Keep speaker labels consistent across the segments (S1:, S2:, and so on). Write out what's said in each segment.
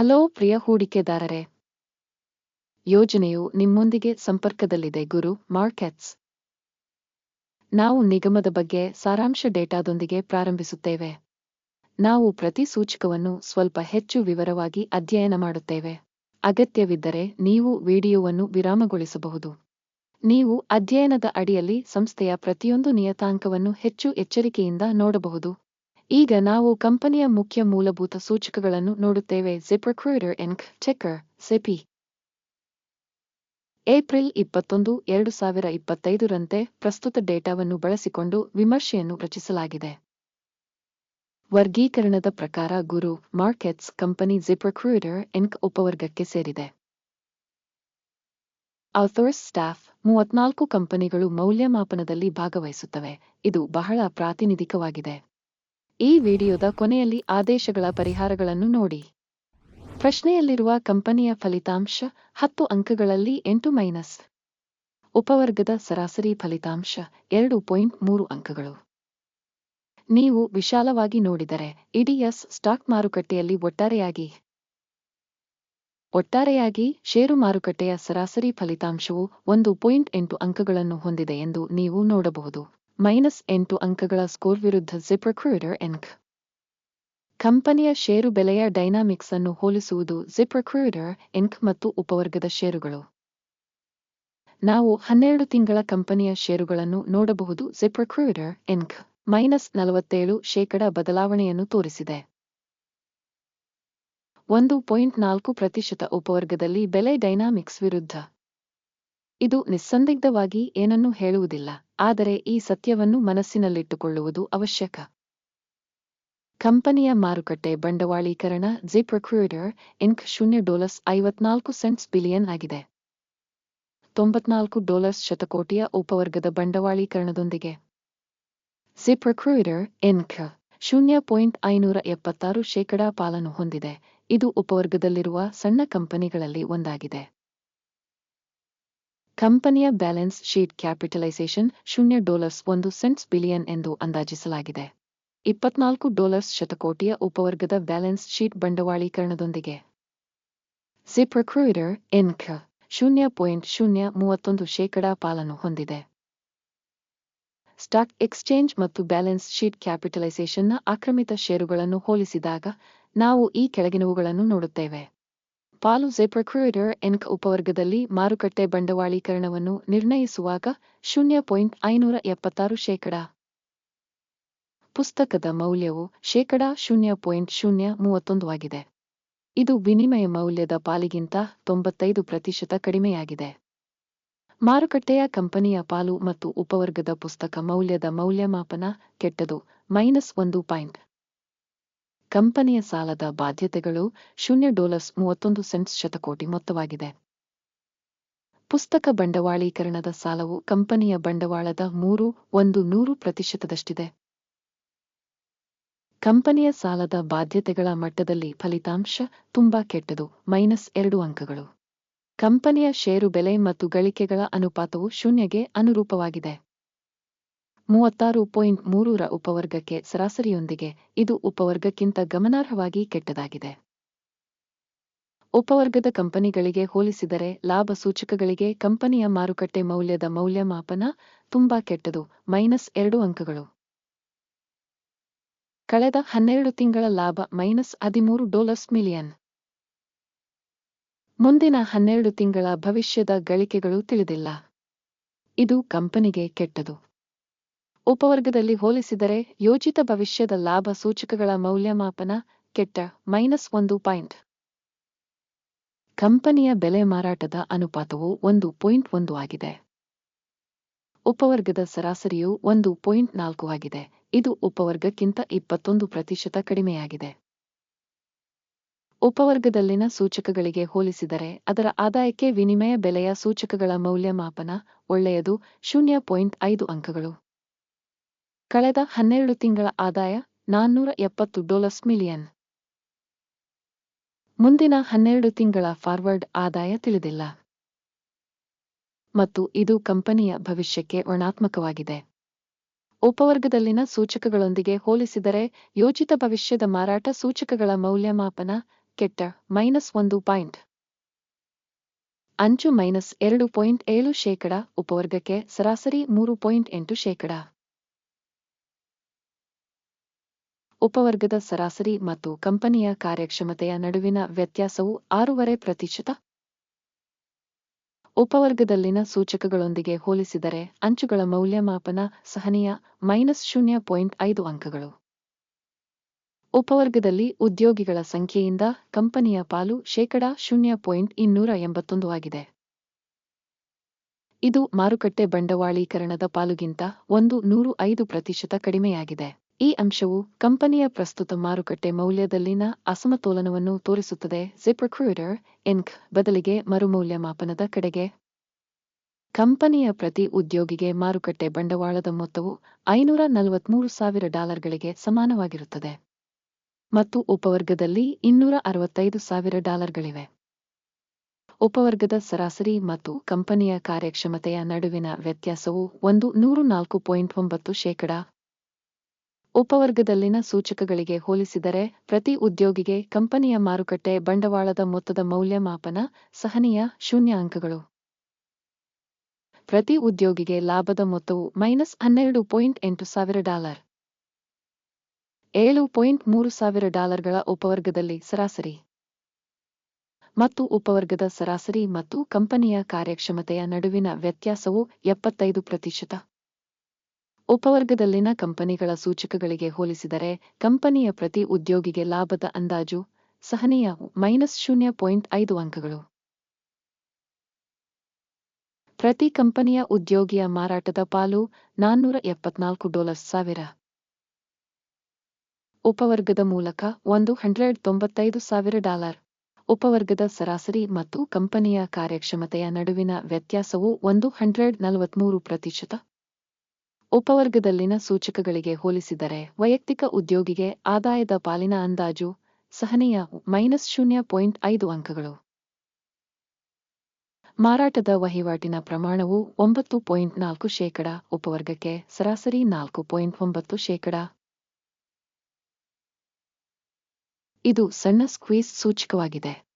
S1: Hello ಪ್ರಿಯ ಹೂಡಿಕೆದಾರರೇ. ಯೋಜನೆಯು ನಿಮ್ಮೊಂದಿಗೆ ಸಂಪರ್ಕದಲ್ಲಿದೆ ಗುರು markets. ನಾವು ನಿಗಮದ ಬಗ್ಗೆ ಸಾರಾಂಶ ಡೇಟಾದೊಂದಿಗೆ ಪ್ರಾರಂಭಿಸುತ್ತೇವೆ. ನಾವು ಪ್ರತಿ ಸೂಚಕವನ್ನು ಸ್ವಲ್ಪ ಹೆಚ್ಚು ವಿವರವಾಗಿ ಅಧ್ಯಯನ ಮಾಡುತ್ತೇವೆ. ಅಗತ್ಯವಿದ್ದರೆ ನೀವು ವಿಡಿಯೋವನ್ನು ವಿರಾಮಗೊಳಿಸಬಹುದು. ನೀವು ಅಧ್ಯಯನದ ಅಡಿಯಲ್ಲಿ ಸಂಸ್ಥೆಯ ಪ್ರತಿಯೊಂದು ನಿಯತಾಂಕವನ್ನು ಹೆಚ್ಚು ಎಚ್ಚರಿಕೆಯಿಂದ ನೋಡಬಹುದು. ಈಗ ನಾವು ಕಂಪನಿಯ ಮುಖ್ಯ ಮೂಲಭೂತ ಸೂಚಕಗಳನ್ನು ನೋಡುತ್ತೇವೆ. ಜಿಪ್ರೆಕ್ರೂಟರ್ ಎನ್ಕ್ ಚೆಕ್ಕರ್ ಸೆಪಿ ಏಪ್ರಿಲ್ ಇಪ್ಪತ್ತೊಂದು, ಎರಡು ಸಾವಿರ ಇಪ್ಪತ್ತೈದರಂತೆ ಪ್ರಸ್ತುತ ಡೇಟಾವನ್ನು ಬಳಸಿಕೊಂಡು ವಿಮರ್ಶೆಯನ್ನು ರಚಿಸಲಾಗಿದೆ. ವರ್ಗೀಕರಣದ ಪ್ರಕಾರ ಗುರು ಮಾರ್ಕೆಟ್ಸ್ ಕಂಪನಿ ಜಿಪ್ರೆಕ್ರೂಟರ್ ಎನ್ಕ್ ಉಪವರ್ಗಕ್ಕೆ ಸೇರಿದೆ. ಆಥೋರ್ಸ್ ಸ್ಟಾಫ್ ಮೂವತ್ನಾಲ್ಕು ಕಂಪನಿಗಳು ಮೌಲ್ಯಮಾಪನದಲ್ಲಿ ಭಾಗವಹಿಸುತ್ತವೆ. ಇದು ಬಹಳ ಪ್ರಾತಿನಿಧಿಕವಾಗಿದೆ. ಈ ವಿಡಿಯೋದ ಕೊನೆಯಲ್ಲಿ ಆದೇಶಗಳ ಪರಿಹಾರಗಳನ್ನು ನೋಡಿ. ಪ್ರಶ್ನೆಯಲ್ಲಿರುವ ಕಂಪನಿಯ ಫಲಿತಾಂಶ ಹತ್ತು ಅಂಕಗಳಲ್ಲಿ ಎಂಟು ಮೈನಸ್. ಉಪವರ್ಗದ ಸರಾಸರಿ ಫಲಿತಾಂಶ ಎರಡು ಪಾಯಿಂಟ್ ಮೂರು ಅಂಕಗಳು. ನೀವು ವಿಶಾಲವಾಗಿ ನೋಡಿದರೆ ಇಡಿಎಸ್ ಸ್ಟಾಕ್ ಮಾರುಕಟ್ಟೆಯಲ್ಲಿ ಒಟ್ಟಾರೆಯಾಗಿ. ಒಟ್ಟಾರೆಯಾಗಿ ಷೇರು ಮಾರುಕಟ್ಟೆಯ ಸರಾಸರಿ ಫಲಿತಾಂಶವು ಒಂದು ಪಾಯಿಂಟ್ ಎಂಟು ಅಂಕಗಳನ್ನು ಹೊಂದಿದೆ ಎಂದು ನೀವು ನೋಡಬಹುದು. ಮೈನಸ್ ಎಂಟು ಅಂಕಗಳ ಸ್ಕೋರ್ ವಿರುದ್ಧ ಜಿಪ್ರೆಕ್ರೂಟರ್ ಎನ್ಕ್ ಕಂಪನಿಯ ಷೇರು ಬೆಲೆಯ ಡೈನಾಮಿಕ್ಸ್ ಅನ್ನು ಹೋಲಿಸುವುದು ಜಿಪ್ರೆಕ್ರೂಟರ್ ಎನ್ಕ್ ಮತ್ತು ಉಪವರ್ಗದ ಷೇರುಗಳು. ನಾವು ಹನ್ನೆರಡು ತಿಂಗಳ ಕಂಪನಿಯ ಷೇರುಗಳನ್ನು ನೋಡಬಹುದು ಜಿಪ್ರೆಕ್ರೂಟರ್ ಎನ್ಕ್ ಮೈನಸ್ ನಲವತ್ತೇಳು ಶೇಕಡ ಬದಲಾವಣೆಯನ್ನು ತೋರಿಸಿದೆ. ಒಂದು ಪಾಯಿಂಟ್ ನಾಲ್ಕು ಪ್ರತಿಶತ ಉಪವರ್ಗದಲ್ಲಿ ಬೆಲೆ ಡೈನಾಮಿಕ್ಸ್ ವಿರುದ್ಧ. ಇದು ನಿಸ್ಸಂದಿಗ್ಧವಾಗಿ ಏನನ್ನೂ ಹೇಳುವುದಿಲ್ಲ. ಆದರೆ ಈ ಸತ್ಯವನ್ನು ಮನಸ್ಸಿನಲ್ಲಿಟ್ಟುಕೊಳ್ಳುವುದು ಅವಶ್ಯಕ. ಕಂಪನಿಯ ಮಾರುಕಟ್ಟೆ ಬಂಡವಾಳೀಕರಣ ಜಿಪ್ರೆಕ್ರೂಟರ್ ಇನ್ಕ್ ಶೂನ್ಯ ಡಾಲರ್ಸ್ ಐವತ್ನಾಲ್ಕು ಸೆಂಟ್ಸ್ ಬಿಲಿಯನ್ ಆಗಿದೆ. ತೊಂಬತ್ನಾಲ್ಕು ಡಾಲರ್ಸ್ ಶತಕೋಟಿಯ ಉಪವರ್ಗದ ಬಂಡವಾಳೀಕರಣದೊಂದಿಗೆ. ಜಿಪ್ರೆಕ್ರೂಟರ್ ಇನ್ಕ್ ಶೂನ್ಯ ಪಾಯಿಂಟ್ ಐನೂರ ಎಪ್ಪತ್ತಾರು ಶೇಕಡಾ ಪಾಲನ್ನು ಹೊಂದಿದೆ. ಇದು ಉಪವರ್ಗದಲ್ಲಿರುವ ಸಣ್ಣ ಕಂಪನಿಗಳಲ್ಲಿ ಒಂದಾಗಿದೆ. ಕಂಪನಿಯ ಬ್ಯಾಲೆನ್ಸ್ ಶೀಟ್ ಕ್ಯಾಪಿಟಲೈಸೇಷನ್ ಶೂನ್ಯ ಡಾಲರ್ಸ್ ಒಂದು ಸೆಂಟ್ಸ್ ಬಿಲಿಯನ್ ಎಂದು ಅಂದಾಜಿಸಲಾಗಿದೆ. ಇಪ್ಪತ್ನಾಲ್ಕು ಡಾಲರ್ಸ್ ಶತಕೋಟಿಯ ಉಪವರ್ಗದ ಬ್ಯಾಲೆನ್ಸ್ ಶೀಟ್ ಬಂಡವಾಳೀಕರಣದೊಂದಿಗೆ. ಸಿಪ್ರಕ್ರೂಯರ್ ಇನ್ಕ್ ಶೂನ್ಯ ಪಾಯಿಂಟ್ ಶೂನ್ಯ ಮೂವತ್ತೊಂದು ಶೇಕಡಾ ಪಾಲನ್ನು ಹೊಂದಿದೆ. ಸ್ಟಾಕ್ ಎಕ್ಸ್ಚೇಂಜ್ ಮತ್ತು ಬ್ಯಾಲೆನ್ಸ್ ಶೀಟ್ ಕ್ಯಾಪಿಟಲೈಸೇಷನ್ನ ಆಕ್ರಮಿತ ಷೇರುಗಳನ್ನು ಹೋಲಿಸಿದಾಗ ನಾವು ಈ ಕೆಳಗಿನವುಗಳನ್ನು ನೋಡುತ್ತೇವೆ. ಪಾಲು ಜಿಪ್ರೆಕ್ರೂಟರ್ ಎನ್ಕ್ ಉಪವರ್ಗದಲ್ಲಿ ಮಾರುಕಟ್ಟೆ ಬಂಡವಾಳೀಕರಣವನ್ನು ನಿರ್ಣಯಿಸುವಾಗ ಶೂನ್ಯ ಪಾಯಿಂಟ್ ಐನೂರ ಎಪ್ಪತ್ತಾರು ಶೇಕಡ. ಪುಸ್ತಕದ ಮೌಲ್ಯವು ಶೇಕಡಾ ಶೂನ್ಯ ಪಾಯಿಂಟ್ ಶೂನ್ಯ ಮೂವತ್ತೊಂದು ಆಗಿದೆ. ಇದು ವಿನಿಮಯ ಮೌಲ್ಯದ ಪಾಲಿಗಿಂತ ತೊಂಬತ್ತೈದು ಪ್ರತಿಶತ ಕಡಿಮೆಯಾಗಿದೆ. ಮಾರುಕಟ್ಟೆಯ ಕಂಪನಿಯ ಪಾಲು ಮತ್ತು ಉಪವರ್ಗದ ಪುಸ್ತಕ ಮೌಲ್ಯದ ಮೌಲ್ಯಮಾಪನ ಕೆಟ್ಟದು, ಮೈನಸ್ ಒಂದು ಪಾಯಿಂಟ್. ಕಂಪನಿಯ ಸಾಲದ ಬಾಧ್ಯತೆಗಳು ಶೂನ್ಯ ಡಾಲರ್ಸ್ ಮೂವತ್ತೊಂದು ಸೆಂಟ್ಸ್ ಶತಕೋಟಿ ಮೊತ್ತವಾಗಿದೆ. ಪುಸ್ತಕ ಬಂಡವಾಳೀಕರಣದ ಸಾಲವು ಕಂಪನಿಯ ಬಂಡವಾಳದ ಮೂರು, ಒಂದು, ನೂರು ಪ್ರತಿಶತದಷ್ಟಿದೆ. ಕಂಪನಿಯ ಸಾಲದ ಬಾಧ್ಯತೆಗಳ ಮಟ್ಟದಲ್ಲಿ ಫಲಿತಾಂಶ ತುಂಬಾ ಕೆಟ್ಟದು, ಮೈನಸ್ ಎರಡು ಅಂಕಗಳು. ಕಂಪನಿಯ ಷೇರು ಬೆಲೆ ಮತ್ತು ಗಳಿಕೆಗಳ ಅನುಪಾತವು ಶೂನ್ಯಗೆ ಅನುರೂಪವಾಗಿದೆ. ಮೂವತ್ತಾರು ಪಾಯಿಂಟ್ ಮೂರರ ಉಪವರ್ಗಕ್ಕೆ ಸರಾಸರಿಯೊಂದಿಗೆ ಇದು ಉಪವರ್ಗಕ್ಕಿಂತ ಗಮನಾರ್ಹವಾಗಿ ಕೆಟ್ಟದಾಗಿದೆ. ಉಪವರ್ಗದ ಕಂಪನಿಗಳಿಗೆ ಹೋಲಿಸಿದರೆ ಲಾಭ ಸೂಚಕಗಳಿಗೆ ಕಂಪನಿಯ ಮಾರುಕಟ್ಟೆ ಮೌಲ್ಯದ ಮೌಲ್ಯಮಾಪನ ತುಂಬಾ ಕೆಟ್ಟದು, ಮೈನಸ್ ಎರಡು ಅಂಕಗಳು. ಕಳೆದ ಹನ್ನೆರಡು ತಿಂಗಳ ಲಾಭ ಮೈನಸ್ ಹದಿಮೂರು ಡಾಲರ್ಸ್ ಮಿಲಿಯನ್. ಮುಂದಿನ ಹನ್ನೆರಡು ತಿಂಗಳ ಭವಿಷ್ಯದ ಗಳಿಕೆಗಳು ತಿಳಿದಿಲ್ಲ. ಇದು ಕಂಪನಿಗೆ ಕೆಟ್ಟದು. ಉಪವರ್ಗದಲ್ಲಿ ಹೋಲಿಸಿದರೆ ಯೋಜಿತ ಭವಿಷ್ಯದ ಲಾಭ ಸೂಚಕಗಳ ಮೌಲ್ಯಮಾಪನ ಕೆಟ್ಟ ಮೈನಸ್ ಒಂದು ಪಾಯಿಂಟ್. ಕಂಪನಿಯ ಬೆಲೆ ಮಾರಾಟದ ಅನುಪಾತವು ಒಂದು ಪಾಯಿಂಟ್ ಒಂದು ಆಗಿದೆ. ಉಪವರ್ಗದ ಸರಾಸರಿಯು ಒಂದು ಪಾಯಿಂಟ್ ನಾಲ್ಕು ಆಗಿದೆ. ಇದು ಉಪವರ್ಗಕ್ಕಿಂತ ಇಪ್ಪತ್ತೊಂದು ಪ್ರತಿಶತ ಕಡಿಮೆಯಾಗಿದೆ. ಉಪವರ್ಗದಲ್ಲಿನ ಸೂಚಕಗಳಿಗೆ ಹೋಲಿಸಿದರೆ ಅದರ ಆದಾಯಕ್ಕೆ ವಿನಿಮಯ ಬೆಲೆಯ ಸೂಚಕಗಳ ಮೌಲ್ಯಮಾಪನ ಒಳ್ಳೆಯದು, ಶೂನ್ಯ ಪಾಯಿಂಟ್ ಐದು ಅಂಕಗಳು. ಕಳೆದ ಹನ್ನೆರಡು ತಿಂಗಳ ಆದಾಯ ನಾನ್ನೂರ ಎಪ್ಪತ್ತು ಡಾಲರ್ಸ್ ಮಿಲಿಯನ್. ಮುಂದಿನ ಹನ್ನೆರಡು ತಿಂಗಳ ಫಾರ್ವರ್ಡ್ ಆದಾಯ ತಿಳಿದಿಲ್ಲ. ಮತ್ತು ಇದು ಕಂಪನಿಯ ಭವಿಷ್ಯಕ್ಕೆ ಋಣಾತ್ಮಕವಾಗಿದೆ. ಉಪವರ್ಗದಲ್ಲಿನ ಸೂಚಕಗಳೊಂದಿಗೆ ಹೋಲಿಸಿದರೆ ಯೋಜಿತ ಭವಿಷ್ಯದ ಮಾರಾಟ ಸೂಚಕಗಳ ಮೌಲ್ಯಮಾಪನ ಕೆಟ್ಟ ಮೈನಸ್ ಒಂದು ಪಾಯಿಂಟ್. ಅಂಚು ಮೈನಸ್ ಎರಡು ಪಾಯಿಂಟ್ ಏಳು ಶೇಕಡ, ಉಪವರ್ಗಕ್ಕೆ ಸರಾಸರಿ ಮೂರು ಪಾಯಿಂಟ್ ಎಂಟು ಶೇಕಡ. ಉಪವರ್ಗದ ಸರಾಸರಿ ಮತ್ತು ಕಂಪನಿಯ ಕಾರ್ಯಕ್ಷಮತೆಯ ನಡುವಿನ ವ್ಯತ್ಯಾಸವು ಆರೂವರೆ ಪ್ರತಿಶತ? ಉಪವರ್ಗದಲ್ಲಿನ ಸೂಚಕಗಳೊಂದಿಗೆ ಹೋಲಿಸಿದರೆ ಅಂಚುಗಳ ಮೌಲ್ಯಮಾಪನ ಸಹನೀಯ ಮೈನಸ್ ಶೂನ್ಯ ಪಾಯಿಂಟ್ ಐದು ಅಂಕಗಳು. ಉಪವರ್ಗದಲ್ಲಿ ಉದ್ಯೋಗಿಗಳ ಸಂಖ್ಯೆಯಿಂದ ಕಂಪನಿಯ ಪಾಲು ಶೇಕಡ ಶೂನ್ಯ ಪಾಯಿಂಟ್ ಇನ್ನೂರ ಎಂಬತ್ತೊಂದು ಆಗಿದೆ. ಇದು ಮಾರುಕಟ್ಟೆ ಬಂಡವಾಳೀಕರಣದ ಪಾಲುಗಿಂತ ಒಂದು ನೂರು ಐದು ಪ್ರತಿಶತ ಕಡಿಮೆಯಾಗಿದೆ. ಈ ಅಂಶವು ಕಂಪನಿಯ ಪ್ರಸ್ತುತ ಮಾರುಕಟ್ಟೆ ಮೌಲ್ಯದಲ್ಲಿನ ಅಸಮತೋಲನವನ್ನು ತೋರಿಸುತ್ತದೆ. ಜಿಪ್ರಕ್ರೂಟರ್ ಇನ್ಕ್ ಬದಲಿಗೆ ಮರುಮೌಲ್ಯಮಾಪನದ ಕಡೆಗೆ. ಕಂಪನಿಯ ಪ್ರತಿ ಉದ್ಯೋಗಿಗೆ ಮಾರುಕಟ್ಟೆ ಬಂಡವಾಳದ ಮೊತ್ತವು ಐನೂರ ನಲವತ್ಮೂರು ಸಾವಿರ ಡಾಲರ್ಗಳಿಗೆ ಸಮಾನವಾಗಿರುತ್ತದೆ. ಮತ್ತು ಉಪವರ್ಗದಲ್ಲಿ ಇನ್ನೂರ ಅರವತ್ತೈದು ಸಾವಿರ ಡಾಲರ್ಗಳಿವೆ. ಉಪವರ್ಗದ ಸರಾಸರಿ ಮತ್ತು ಕಂಪನಿಯ ಕಾರ್ಯಕ್ಷಮತೆಯ ನಡುವಿನ ವ್ಯತ್ಯಾಸವು ಒಂದು ನೂರು ನಾಲ್ಕು ಪಾಯಿಂಟ್ ಒಂಬತ್ತು ಶೇಕಡ. ಉಪವರ್ಗದಲ್ಲಿನ ಸೂಚಕಗಳಿಗೆ ಹೋಲಿಸಿದರೆ ಪ್ರತಿ ಉದ್ಯೋಗಿಗೆ ಕಂಪನಿಯ ಮಾರುಕಟ್ಟೆ ಬಂಡವಾಳದ ಮೊತ್ತದ ಮೌಲ್ಯಮಾಪನ ಸಹನೀಯ ಶೂನ್ಯ ಅಂಕಗಳು ಪ್ರತಿ ಉದ್ಯೋಗಿಗೆ ಲಾಭದ ಮೊತ್ತವು ಮೈನಸ್ ಹನ್ನೆರಡು ಪಾಯಿಂಟ್ ಎಂಟು ಸಾವಿರ ಡಾಲರ್. ಏಳು ಪಾಯಿಂಟ್ ಮೂರು ಸಾವಿರ ಡಾಲರ್ಗಳ ಉಪವರ್ಗದಲ್ಲಿ ಸರಾಸರಿ. ಮತ್ತು ಉಪವರ್ಗದ ಸರಾಸರಿ ಮತ್ತು ಕಂಪನಿಯ ಕಾರ್ಯಕ್ಷಮತೆಯ ನಡುವಿನ ವ್ಯತ್ಯಾಸವು ಎಪ್ಪತ್ತೈದು ಪ್ರತಿಶತ. ಉಪವರ್ಗದಲ್ಲಿನ ಕಂಪನಿಗಳ ಸೂಚಕಗಳಿಗೆ ಹೋಲಿಸಿದರೆ ಕಂಪನಿಯ ಪ್ರತಿ ಉದ್ಯೋಗಿಗೆ ಲಾಭದ ಅಂದಾಜು ಸಹನೀಯ ಮೈನಸ್ ಶೂನ್ಯ ಪಾಯಿಂಟ್ ಐದು ಅಂಕಗಳು. ಪ್ರತಿ ಕಂಪನಿಯ ಉದ್ಯೋಗಿಯ ಮಾರಾಟದ ಪಾಲು ನಾನ್ನೂರ ಎಪ್ಪತ್ನಾಲ್ಕು ಡಾಲರ್ ಸಾವಿರ. ಉಪವರ್ಗದ ಮೂಲಕ ಒಂದು ಹಂಡ್ರೆಡ್ ತೊಂಬತ್ತೈದು ಸಾವಿರ ಡಾಲರ್. ಉಪವರ್ಗದ ಸರಾಸರಿ ಮತ್ತು ಕಂಪನಿಯ ಕಾರ್ಯಕ್ಷಮತೆಯ ನಡುವಿನ ವ್ಯತ್ಯಾಸವು ಒಂದು ಹಂಡ್ರೆಡ್ ನಲವತ್ಮೂರು ಪ್ರತಿಶತ. ಉಪವರ್ಗದಲ್ಲಿನ ಸೂಚಕಗಳಿಗೆ ಹೋಲಿಸಿದರೆ ವೈಯಕ್ತಿಕ ಉದ್ಯೋಗಿಗೆ ಆದಾಯದ ಪಾಲಿನ ಅಂದಾಜು ಸಹನೀಯ ಮೈನಸ್ ಶೂನ್ಯ ಪಾಯಿಂಟ್ ಐದು ಅಂಕಗಳು. ಮಾರಾಟದ ವಹಿವಾಟಿನ ಪ್ರಮಾಣವು ಒಂಬತ್ತು ಪಾಯಿಂಟ್ ನಾಲ್ಕು ಶೇಕಡ, ಉಪವರ್ಗಕ್ಕೆ ಸರಾಸರಿ ನಾಲ್ಕು ಪಾಯಿಂಟ್ ಒಂಬತ್ತು ಶೇಕಡ. ಇದು ಸಣ್ಣ ಸ್ಕ್ವೀಸ್ ಸೂಚಕವಾಗಿದೆ.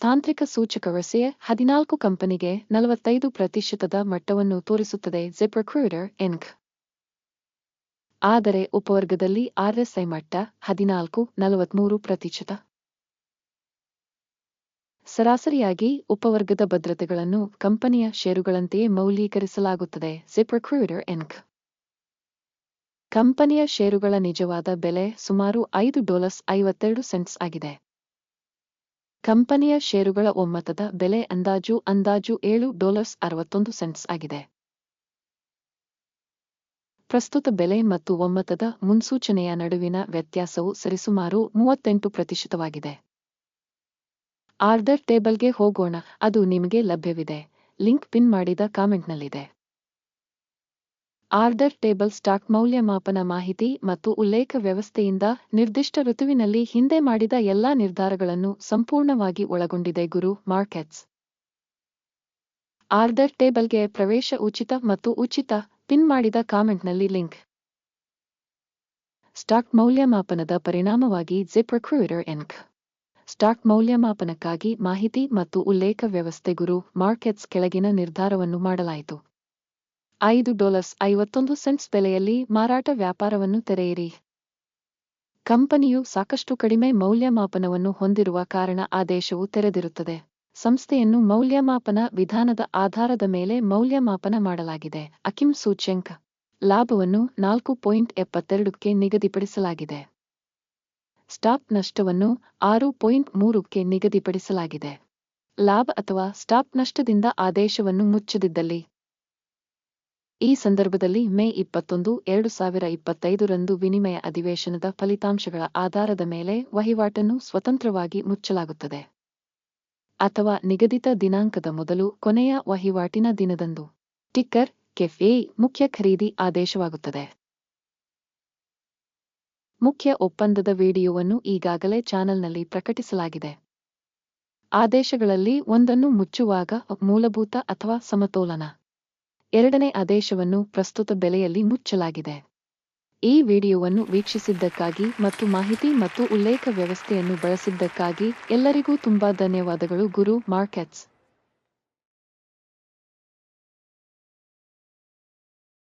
S1: ತಾಂತ್ರಿಕ ಸೂಚಕ ರಸೆಯ ಹದಿನಾಲ್ಕು ಕಂಪನಿಗೆ ನಲವತ್ತೈದು ಪ್ರತಿಶತದ ಮಟ್ಟವನ್ನು ತೋರಿಸುತ್ತದೆ ಜಿಪ್ರಕ್ರೂಡರ್ ಇನ್ಕ್ ಆದರೆ ಉಪವರ್ಗದಲ್ಲಿ ಆರ್ಎಸ್ಐ ಮಟ್ಟ ಹದಿನಾಲ್ಕು, ನಲವತ್ಮೂರು ಪ್ರತಿಶತ. ಸರಾಸರಿಯಾಗಿ ಉಪವರ್ಗದ ಭದ್ರತೆಗಳನ್ನು ಕಂಪನಿಯ ಷೇರುಗಳಂತೆಯೇ ಮೌಲ್ಯೀಕರಿಸಲಾಗುತ್ತದೆ ಜಿಪ್ರಕ್ರೂಡರ್ ಇನ್ಕ್ ಕಂಪನಿಯ ಷೇರುಗಳ ನಿಜವಾದ ಬೆಲೆ ಸುಮಾರು ಐದು ಡಾಲರ್ಸ್ ಐವತ್ತೆರಡು ಸೆಂಟ್ಸ್ ಆಗಿದೆ. ಕಂಪನಿಯ ಷೇರುಗಳ ಒಮ್ಮತದ ಬೆಲೆ ಅಂದಾಜು ಅಂದಾಜು ಏಳು ಡಾಲರ್ಸ್ ಅರವತ್ತೊಂದು ಸೆಂಟ್ಸ್ ಆಗಿದೆ. ಪ್ರಸ್ತುತ ಬೆಲೆ ಮತ್ತು ಒಮ್ಮತದ ಮುನ್ಸೂಚನೆಯ ನಡುವಿನ ವ್ಯತ್ಯಾಸವು ಸರಿಸುಮಾರು ಮೂವತ್ತೆಂಟು ಪ್ರತಿಶತವಾಗಿದೆ. ಆರ್ಡರ್ ಟೇಬಲ್ಗೆ ಹೋಗೋಣ, ಅದು ನಿಮಗೆ ಲಭ್ಯವಿದೆ. ಲಿಂಕ್ ಪಿನ್ ಮಾಡಿದ ಕಾಮೆಂಟ್ನಲ್ಲಿದೆ. ಆರ್ಡರ್ ಟೇಬಲ್ ಸ್ಟಾಕ್ ಮೌಲ್ಯಮಾಪನ ಮಾಹಿತಿ ಮತ್ತು ಉಲ್ಲೇಖ ವ್ಯವಸ್ಥೆಯಿಂದ ನಿರ್ದಿಷ್ಟ ಋತುವಿನಲ್ಲಿ ಹಿಂದೆ ಮಾಡಿದ ಎಲ್ಲಾ ನಿರ್ಧಾರಗಳನ್ನು ಸಂಪೂರ್ಣವಾಗಿ ಒಳಗೊಂಡಿದೆ ಗುರು ಮಾರ್ಕೆಟ್ಸ್. ಆರ್ಡರ್ ಟೇಬಲ್ಗೆ ಪ್ರವೇಶ ಉಚಿತ ಮತ್ತು ಉಚಿತ ಪಿನ್ ಮಾಡಿದ ಕಾಮೆಂಟ್ನಲ್ಲಿ ಲಿಂಕ್. ಸ್ಟಾಕ್ ಮೌಲ್ಯಮಾಪನದ ಪರಿಣಾಮವಾಗಿ ಜಿಪ್ ರಿಕ್ರೂಟರ್ ಎನ್ಕ್ ಸ್ಟಾಕ್ ಮೌಲ್ಯಮಾಪನಕ್ಕಾಗಿ ಮಾಹಿತಿ ಮತ್ತು ಉಲ್ಲೇಖ ವ್ಯವಸ್ಥೆ ಗುರು ಮಾರ್ಕೆಟ್ಸ್ ಕೆಳಗಿನ ನಿರ್ಧಾರವನ್ನು ಮಾಡಲಾಯಿತು. ಐದು ಡಾಲರ್ಸ್ ಐವತ್ತೊಂದು ಸೆಂಟ್ಸ್ ಬೆಲೆಯಲ್ಲಿ ಮಾರಾಟ ವ್ಯಾಪಾರವನ್ನು ತೆರೆಯಿರಿ. ಕಂಪನಿಯು ಸಾಕಷ್ಟು ಕಡಿಮೆ ಮೌಲ್ಯಮಾಪನವನ್ನು ಹೊಂದಿರುವ ಕಾರಣ ಆದೇಶವು ತೆರೆದಿರುತ್ತದೆ. ಸಂಸ್ಥೆಯನ್ನು ಮೌಲ್ಯಮಾಪನ ವಿಧಾನದ ಆಧಾರದ ಮೇಲೆ ಮೌಲ್ಯಮಾಪನ ಮಾಡಲಾಗಿದೆ. ಅಕಿಮ್ ಸೂಚ್ಯಂಕ ಲಾಭವನ್ನು ನಾಲ್ಕು ಪಾಯಿಂಟ್ ಎಪ್ಪತ್ತೆರಡಕ್ಕೆ ನಿಗದಿಪಡಿಸಲಾಗಿದೆ. ಸ್ಟಾಪ್ ನಷ್ಟವನ್ನು ಆರು ಪಾಯಿಂಟ್ ಮೂರಕ್ಕೆ ನಿಗದಿಪಡಿಸಲಾಗಿದೆ. ಲಾಭ ಅಥವಾ ಸ್ಟಾಪ್ ನಷ್ಟದಿಂದ ಆದೇಶವನ್ನು ಮುಚ್ಚದಿದ್ದಲ್ಲಿ ಈ ಸಂದರ್ಭದಲ್ಲಿ ಮೇ ಇಪ್ಪತ್ತೊಂದು, ಎರಡು ಸಾವಿರ ಇಪ್ಪತ್ತೈದರಂದು ವಿನಿಮಯ ಅಧಿವೇಶನದ ಫಲಿತಾಂಶಗಳ ಆಧಾರದ ಮೇಲೆ ವಹಿವಾಟನ್ನು ಸ್ವತಂತ್ರವಾಗಿ ಮುಚ್ಚಲಾಗುತ್ತದೆ. ಅಥವಾ ನಿಗದಿತ ದಿನಾಂಕದ ಮೊದಲು ಕೊನೆಯ ವಹಿವಾಟಿನ ದಿನದಂದು. ಟಿಕ್ಕರ್, ಕೆಫೆ, ಮುಖ್ಯ ಖರೀದಿ ಆದೇಶವಾಗುತ್ತದೆ. ಮುಖ್ಯ ಒಪ್ಪಂದದ ವಿಡಿಯೋವನ್ನು ಈಗಾಗಲೇ ಚಾನೆಲ್ನಲ್ಲಿ ಪ್ರಕಟಿಸಲಾಗಿದೆ. ಆದೇಶಗಳಲ್ಲಿ ಒಂದನ್ನು ಮುಚ್ಚುವಾಗ ಮೂಲಭೂತ ಅಥವಾ ಸಮತೋಲನ. ಎರಡನೇ ಆದೇಶವನ್ನು ಪ್ರಸ್ತುತ ಬೆಲೆಯಲ್ಲಿ ಮುಚ್ಚಲಾಗಿದೆ. ಈ ವಿಡಿಯೋವನ್ನು ವೀಕ್ಷಿಸಿದ್ದಕ್ಕಾಗಿ ಮತ್ತು ಮಾಹಿತಿ ಮತ್ತು ಉಲ್ಲೇಖ ವ್ಯವಸ್ಥೆಯನ್ನು ಬಳಸಿದ್ದಕ್ಕಾಗಿ ಎಲ್ಲರಿಗೂ ತುಂಬಾ ಧನ್ಯವಾದಗಳು. ಗುರು ಮಾರ್ಕೆಟ್ಸ್.